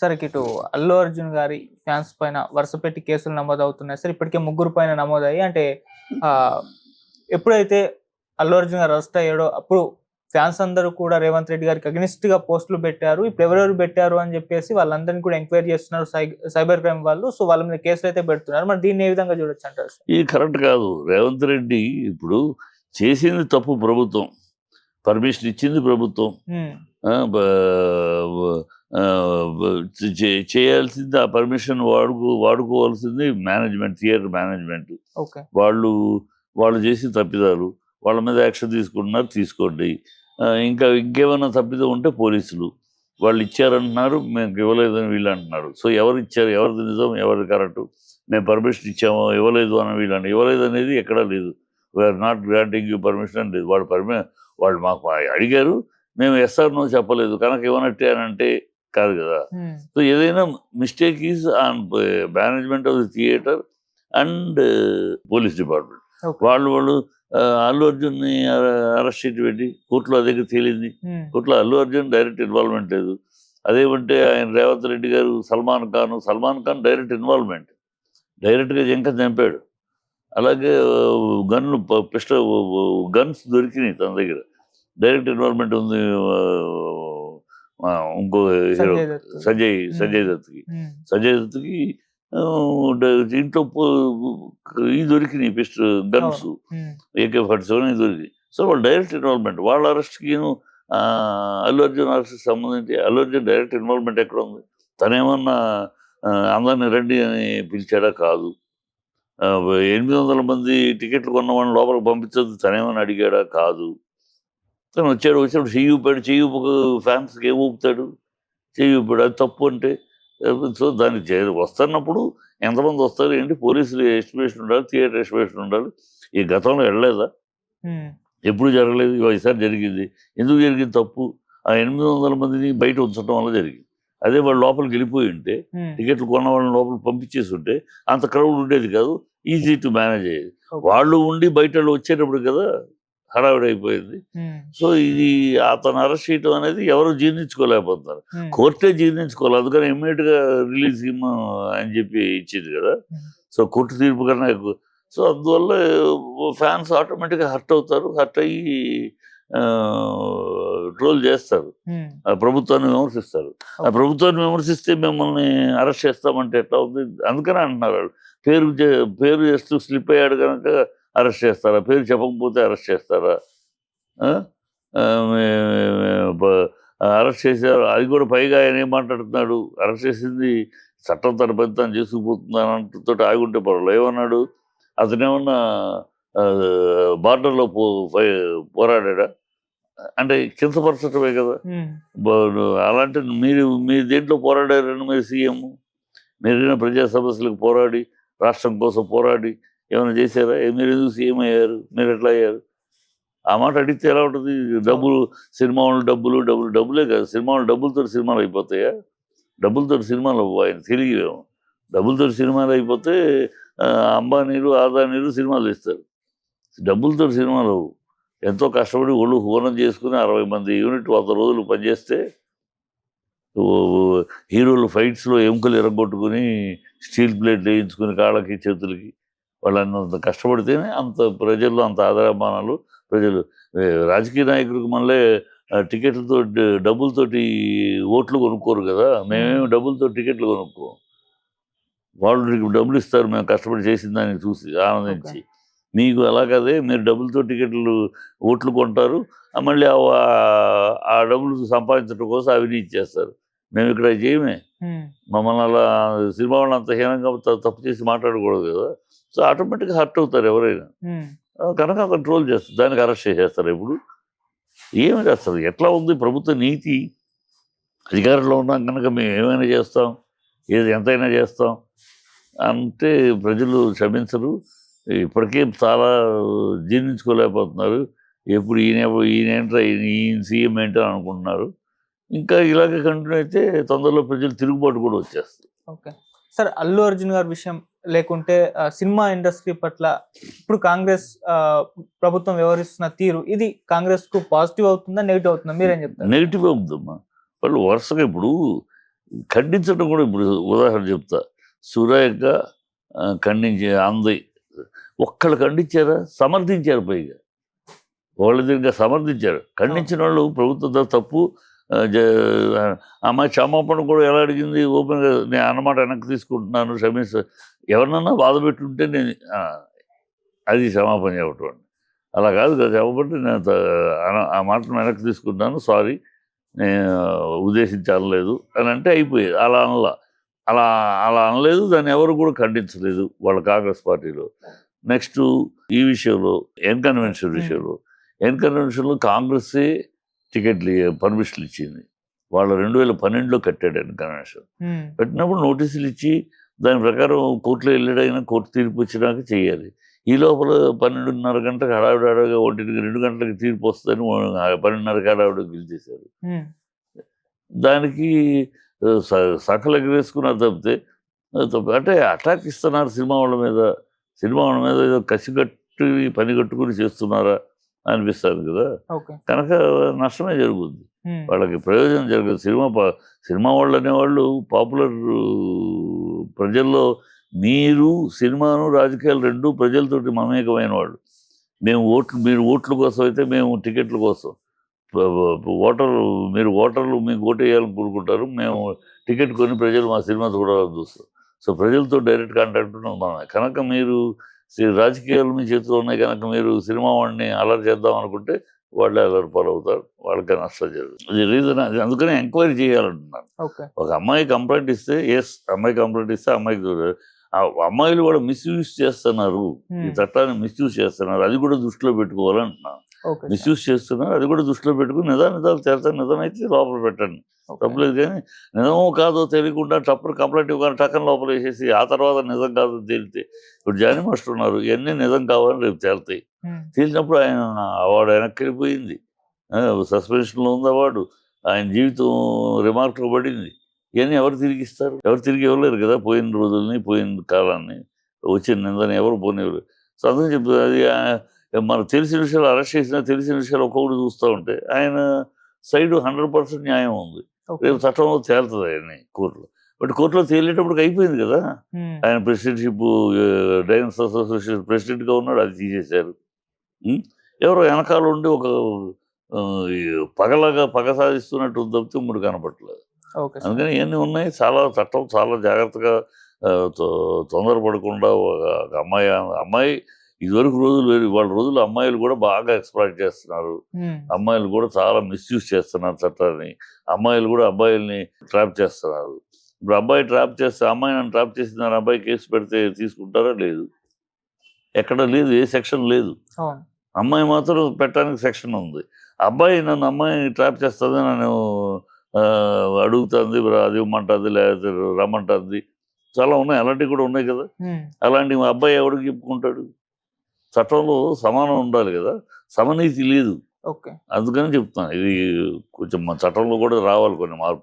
సరే ఇటు అల్లు అర్జున్ గారి ఫ్యాన్స్ పైన వరుస పెట్టి కేసులు నమోదు అవుతున్నాయి సార్ ఇప్పటికే ముగ్గురు పైన నమోదయ్యి అంటే ఎప్పుడైతే అల్లు అర్జున్ గారు అరెస్ట్ అయ్యాడో అప్పుడు ఫ్యాన్స్ అందరూ కూడా రేవంత్ రెడ్డి గారికి అగ్నిస్ట్గా పోస్టులు పెట్టారు. ఇప్పుడు ఎవరెవరు పెట్టారు అని చెప్పేసి వాళ్ళందరినీ కూడా ఎంక్వైరీ చేస్తున్నారు సైబర్ క్రైమ్ వాళ్ళు. సో వాళ్ళ మీద కేసులు అయితే పెడుతున్నారు. మరి దీన్ని ఏ విధంగా చూడొచ్చు అంటారు ఇది కరెక్ట్ కాదు. రేవంత్ రెడ్డి ఇప్పుడు చేసింది తప్పు ప్రభుత్వం. పర్మిషన్ ఇచ్చింది ప్రభుత్వం. చేయాల్సింది ఆ పర్మిషన్ వాడుకో వాడుకోవాల్సింది మేనేజ్మెంట్ థియేటర్ మేనేజ్మెంట్. ఓకే. వాళ్ళు వాళ్ళు చేసి తప్పిదాలు వాళ్ళ మీద యాక్షన్ తీసుకుంటున్నారు తీసుకోండి. ఇంకా ఇంకేమైనా తప్పిదం ఉంటే పోలీసులు. వాళ్ళు ఇచ్చారంటున్నారు మేము ఇవ్వలేదని వీళ్ళు అంటున్నారు. సో ఎవరు ఇచ్చారు ఎవరిది నిజం ఎవరిది కరెక్ట్? మేము పర్మిషన్ ఇచ్చామో ఇవ్వలేదు అని వీళ్ళు అంటారు. ఇవ్వలేదు అనేది ఎక్కడా లేదు. We're not granting you permission అని లేదు. వాళ్ళు పర్మి వాళ్ళు మాకు అడిగారు మేము ఎస్ఆర్ నో చెప్పలేదు. కనుక ఇవ్వనట్టే అని అంటే కాదు కదా. సో ఏదైనా mistake is on management of the theatre and police department. వాళ్ళు వాళ్ళు అల్లు అర్జున్ని అరెస్ట్ చేసి పెట్టి కోర్టులో అదే తేలింది. కోర్టులో అల్లు అర్జున్ డైరెక్ట్ ఇన్వాల్వ్మెంట్ లేదు. అదేమంటే ఆయన రేవంత్ రెడ్డి గారు సల్మాన్ ఖాన్ సల్మాన్ ఖాన్ డైరెక్ట్ ఇన్వాల్వ్మెంట్. డైరెక్ట్గా జంక చంపాడు. అలాగే గన్లు పిస్టల్ గన్స్ దొరికినాయి తన దగ్గర. డైరెక్ట్ ఇన్వాల్వ్మెంట్ ఉంది ఇంకో హీరో సంజయ్. సంజయ్ దత్కి. సంజయ్ దత్కి ఇంట్లో ఈ దొరికినాయి pistol guns. AK forty seven ఇది దొరికింది సో వాళ్ళు డైరెక్ట్ ఇన్వాల్వ్మెంట్ వాళ్ళ అరెస్ట్కి అల్లు అర్జున్ అరెస్ట్ సంబంధించి అల్లు అర్జున్ డైరెక్ట్ ఇన్వాల్వ్మెంట్ ఎక్కడ ఉంది? తనేమన్నా అందరిని రండి అని పిలిచాడా? కాదు. ఎనిమిది వందల మంది టికెట్లు కొన్న వాళ్ళని లోపలికి పంపించద్దు తనేమని అడిగాడా? కాదు. తను వచ్చాడు వచ్చాడు. చెయ్యి ఊపాడు చెయ్యి ఊపక ఫ్యాన్స్కి ఏం ఊపుతాడు? చెయ్యి ఊపాడు. అది తప్పు అంటే సో దానికి చే వస్తున్నప్పుడు ఎంతమంది వస్తారు? ఏంటి? పోలీసులు ఎస్టిమేషన్ ఉండాలి థియేటర్ ఎస్టిమేషన్ ఉండాలి. ఈ గతంలో వెళ్ళలేదా? ఎప్పుడు జరగలేదు. ఈసారి జరిగింది. ఎందుకు జరిగింది తప్పు? ఆ ఎనిమిది వందల మందిని బయట ఉంచడం వల్ల జరిగింది. అదే వాళ్ళు లోపలికి వెళ్ళిపోయి ఉంటే టికెట్లు కొన్న వాళ్ళని లోపలికి పంపించేసి ఉంటే అంత క్రౌడ్ ఉండేది కాదు. ఈజీ టు మేనేజ్ అయ్యేది. వాళ్ళు ఉండి బయట వాళ్ళు వచ్చేటప్పుడు కదా హడావిడి అయిపోయింది ఉమ్, సో ఇది అతను అరెస్ట్ చేయడం అనేది ఎవరు జీర్ణించుకోలేకపోతున్నారు. కోర్టే జీర్ణించుకోవాలి అందుకని ఇమ్మీడియట్గా రిలీజ్ అని చెప్పి ఇచ్చింది కదా. సో కోర్టు తీర్పు కన్నా ఎక్కువ. సో అందువల్ల ఫ్యాన్స్ ఆటోమేటిక్గా హర్ట్ అవుతారు హర్ట్ అయ్యి ట్రోల్ చేస్తారు. ప్రభుత్వాన్ని విమర్శిస్తారు. ఆ. ప్రభుత్వాన్ని విమర్శిస్తే మిమ్మల్ని అరెస్ట్ చేస్తామంటే ఎట్లా ఉంది అందుకనే అంటున్నారు వాళ్ళు. పేరు పేరు చేస్తూ స్లిప్ అయ్యాడు కనుక అరెస్ట్ చేస్తారా? పేరు చెప్పకపోతే అరెస్ట్ చేస్తారా? అరెస్ట్ చేశారు. అది కూడా పైగా ఆయన ఏం మాట్లాడుతున్నాడు? అరెస్ట్ చేసింది చట్టం తన పని తాను చేసుకుపోతుంది అంటతో ఆగుంటే పర్వాలేదు. ఏమన్నాడు? అతనేమన్నా బార్డర్లో పో పోరాడా అంటే కించపరచటమే కదా. అలాంటి మీరు మీ దేంట్లో పోరాడారని మీరు సీఎం? మీరైనా ప్రజా సమస్యలకు పోరాడి రాష్ట్రం కోసం పోరాడి ఏమైనా చేశారా? మీరు ఎందుకు సీఎం అయ్యారు? మీరు ఎట్లా అయ్యారు? ఆ మాట అడిగితే ఎలా ఉంటుంది? డబ్బులు సినిమా డబ్బులు డబ్బులు డబ్బులే కాదు. సినిమా డబ్బులతో సినిమాలు అయిపోతాయా? డబ్బులతో సినిమాలు అవ్వవు ఆయన తిరిగిలేము డబ్బులతో సినిమాలు అయిపోతే అంబానీలు ఆదానీలు సినిమాలు ఇస్తారు డబ్బులతో సినిమాలు ఎంతో కష్టపడి ఒళ్ళు హోనం చేసుకుని అరవై మంది యూనిట్ వంద రోజులు పనిచేస్తే హీరోలు ఫైట్స్లో ఎముకలు ఎరగొట్టుకుని స్టీల్ ప్లేట్లు వేయించుకుని కాళ్ళకి చేతులకి వాళ్ళు అంత కష్టపడితేనే అంత ప్రజల్లో అంత ఆదరాభిమానాలు ప్రజలు. రాజకీయ నాయకులకు మళ్ళీ ఆ, టికెట్లతో డబ్బులతోటి ఓట్లు కొనుక్కోరు కదా. మేమేమి డబ్బులతో టికెట్లు కొనుక్కో. వాళ్ళు నీకు డబ్బులు ఇస్తారు మేము కష్టపడి చేసిన దాన్ని చూసి ఆనందించి. మీకు అలా కదే మీరు డబ్బులతో టికెట్లు ఓట్లు కొంటారు మళ్ళీ ఆ- ఆ డబ్బులు సంపాదించడం కోసం అవినీతి చేస్తారు. మేము ఇక్కడ చేయమే మమ్మల్ని అలా సినిమా వాళ్ళు అంత హీనంగా తప్పు చేసి మాట్లాడకూడదు కదా. సో ఆటోమేటిక్గా హర్ట్ అవుతారు ఎవరైనా. కనుక కంట్రోల్ చేస్తారు దానికి అరెస్ట్ చేసేస్తారు ఇప్పుడు. ఏమి చేస్తారు? ఎట్లా ఉంది ప్రభుత్వ నీతి? అధికారంలో ఉన్నాం కనుక మేము ఏమైనా చేస్తాం? ఏది ఎంతైనా చేస్తాం? అంటే ప్రజలు క్షమించరు. ఇప్పటికే చాలా జీర్ణించుకోలేకపోతున్నారు. ఎప్పుడు ఈయన ఈయన ఏంట్రా ఈయన ఈయన సీఎం ఏంటో అనుకుంటున్నారు. ఇంకా ఇలాగే కంటిన్యూ అయితే తొందరలో ప్రజలు తిరుగుబాటు కూడా వచ్చేస్తారు ఓకే. సార్ అల్లు అర్జున్ గారి విషయం లేకుంటే సినిమా ఇండస్ట్రీ పట్ల ఇప్పుడు కాంగ్రెస్ ప్రభుత్వం వ్యవహరిస్తున్న తీరు ఇది కాంగ్రెస్కు పాజిటివ్ అవుతుందా నెగిటివ్ అవుతుందా? మీరేం చెప్తారు? నెగిటివ్ అవుతుందమ్మా. వాళ్ళు వరుసగా ఇప్పుడు ఖండించడం కూడా ఇప్పుడు ఉదాహరణ చెప్తా. సురేఖ ఖండించే అంది. ఒక్కళ్ళు ఖండించారా? సమర్థించారు పైగా. వాళ్ళ దగ్గర సమర్థించారు. ఖండించిన వాళ్ళు ప్రభుత్వం తప్పు అమ్మాయి క్షమాపణ కూడా ఎలా అడిగింది? ఓపెన్గా నేను అన్నమాట వెనక్కి తీసుకుంటున్నాను క్షమిస్తా ఎవరినన్నా బాధ పెట్టుంటే నేను అది క్షమాపణ చెప్పటం. అలా కాదు కదా చెప్పబట్టి నేను ఆ మాటను వెనక్కి తీసుకుంటాను సారీ నేను ఉద్దేశించి అనలేదు అని అంటే అయిపోయేది. అలా అనలా. అలా అలా అనలేదు దాన్ని ఎవరు కూడా ఖండించలేదు వాళ్ళ కాంగ్రెస్ పార్టీలో. నెక్స్ట్ ఈ విషయంలో ఎన్ కన్వెన్షన్ Hmm. విషయంలో. ఎన్ కన్వెన్షన్లో కాంగ్రెస్సే టికెట్లు పర్మిషన్లు ఇచ్చింది. వాళ్ళు రెండు వేల పన్నెండులో కట్టాడు ఎన్ కన్వెన్షన్ ఉమ్, పెట్టినప్పుడు నోటీసులు ఇచ్చి దాని ప్రకారం కోర్టులో వెళ్ళాడైనా కోర్టు తీర్పు వచ్చినాక చేయాలి. ఈ లోపల పన్నెండున్నర గంటలకు హడావిడి హడావిడిగా ఒంటికి రెండు గంటలకు తీర్పు వస్తుందని పన్నెండున్నరకి హడావిడి పిలిచేశారు ఉమ్, దానికి సకలు ఎగరేసుకున్నారు తప్పితే అంటే అటాక్ ఇస్తున్నారు సినిమా వాళ్ళ మీద. సినిమా వాళ్ళ మీద ఏదో కసిగట్టి పని కట్టుకుని చేస్తున్నారా? అనిపిస్తుంది కదా. కనుక నష్టమే జరుగుద్ది. వాళ్ళకి ప్రయోజనం జరగదు. సినిమా సినిమా వాళ్ళు అనేవాళ్ళు పాపులర్ ప్రజల్లో మీరు సినిమాను రాజకీయాలు రెండు ప్రజలతోటి మమేకమైన వాళ్ళు మేము ఓట్లు మీరు ఓట్ల కోసం అయితే మేము టికెట్ల కోసం. ప- ప- ఓటర్ మీరు ఓటర్లు మీకు ఓటు వేయాలని కోరుకుంటారు. మేము టికెట్ కొని ప్రజలు మా సినిమా చూడాలని చూస్తాం. సో ప్రజలతో డైరెక్ట్ కాంటాక్ట్ మనమే కనుక మీరు రాజకీయాలు మీ చేతిలో ఉన్నాయి కనుక మీరు సినిమా వాడిని అలర్ట్ చేద్దాం అనుకుంటే వాళ్ళే అలర్ట్ పాలవుతారు వాళ్ళకే నష్టం జరుగుతుంది. అది రీజన్ అది అందుకని ఎంక్వైరీ చేయాలంటున్నాను. ఒక అమ్మాయి కంప్లైంట్ ఇస్తే ఎస్ అమ్మాయి కంప్లైంట్ ఇస్తే అమ్మాయికి అమ్మాయిలు కూడా మిస్యూజ్ చేస్తున్నారు. ఈ చట్టాన్ని మిస్యూజ్ చేస్తున్నారు. అది కూడా దృష్టిలో పెట్టుకోవాలంటున్నాను. మిస్యూజ్ చేస్తున్నారు అది కూడా దృష్టిలో పెట్టుకుని నిజా నిజాలు చేస్తారు నిజమైతే లోపల పెట్టండి. తప్పలేదు కానీ నిజమో కాదో తెలియకుండా టప్పుడు కంప్లైంట్ ఇవ్వగానే టక్కన లోపల వేసేసి ఆ తర్వాత నిజం కాదో తేలితే ఇప్పుడు జానీ మాస్టర్ ఉన్నారు ఇవన్నీ నిజం కావాలని రేపు తేలుతాయి. తేలినప్పుడు ఆయన అవార్డు వెనక్కి వెళ్ళిపోయింది. సస్పెన్షన్లో ఉంది అవార్డు ఆయన జీవితం రిమార్క్లో పడింది. ఇవన్నీ ఎవరు తిరిగి ఇస్తారు ఎవరు తిరిగి ఇవ్వలేరు కదా పోయిన రోజుల్ని పోయిన కాలాన్ని. వచ్చిన నిందని ఎవరు పోనివ్వరు సో అందుకని చెప్తుంది అది మనకు తెలిసిన విషయాలు అరెస్ట్ చేసినా తెలిసిన విషయాలు ఒక్కొక్కటి చూస్తూ ఉంటే ఆయన సైడ్ హండ్రెడ్ పర్సెంట్ న్యాయం ఉంది. రేపు చట్టంలో తేలుతుంది ఆయన్ని కోర్టులో. బట్ కోర్టులో తేలేటప్పటికి అయిపోయింది కదా. ఆయన ప్రెసిడెంట్షిప్ డైనర్స్ అసోసియేషన్ ప్రెసిడెంట్గా ఉన్నాడు అది తీసేశారు? ఎవరో వెనకాల ఉండి ఒక పగలగా పగ సాధిస్తున్నట్టు తప్పితే మూడు కనపట్లేదు. అందుకని ఇవన్నీ ఉన్నాయి. చాలా చట్టం చాలా జాగ్రత్తగా తొందరపడకుండా ఒక అమ్మాయి అమ్మాయి ఇదివరకు రోజులు వేరు వాళ్ళ రోజులు అమ్మాయిలు కూడా బాగా ఎక్స్ప్లాయిట్ చేస్తున్నారు. అమ్మాయిలు కూడా చాలా మిస్యూజ్ చేస్తున్నారు చట్టాన్ని. అమ్మాయిలు కూడా అబ్బాయిల్ని ట్రాప్ చేస్తున్నారు. ఇప్పుడు అబ్బాయి ట్రాప్ చేస్తే అమ్మాయి నన్ను ట్రాప్ చేసిందని అబ్బాయి కేసు పెడితే తీసుకుంటారా? లేదు. ఎక్కడ లేదు ఏ సెక్షన్ లేదు. అమ్మాయి మాత్రం పెట్టడానికి సెక్షన్ ఉంది. అబ్బాయి నన్ను అమ్మాయి ట్రాప్ చేస్తుంది నన్ను అడుగుతుంది అది ఇవ్వమంటుంది లేకపోతే రమ్మంటుంది. చాలా ఉన్నాయి అలాంటివి కూడా ఉన్నాయి కదా. అలాంటి అబ్బాయి ఎవరికి చెప్పుకుంటాడు? చట్టంలో సమానం ఉండాలి కదా. సమనీతి లేదు. ఓకే. అందుకని చెప్తాను ఇది కొంచెం మన చట్టంలో కూడా రావాలి కొన్ని మార్పు.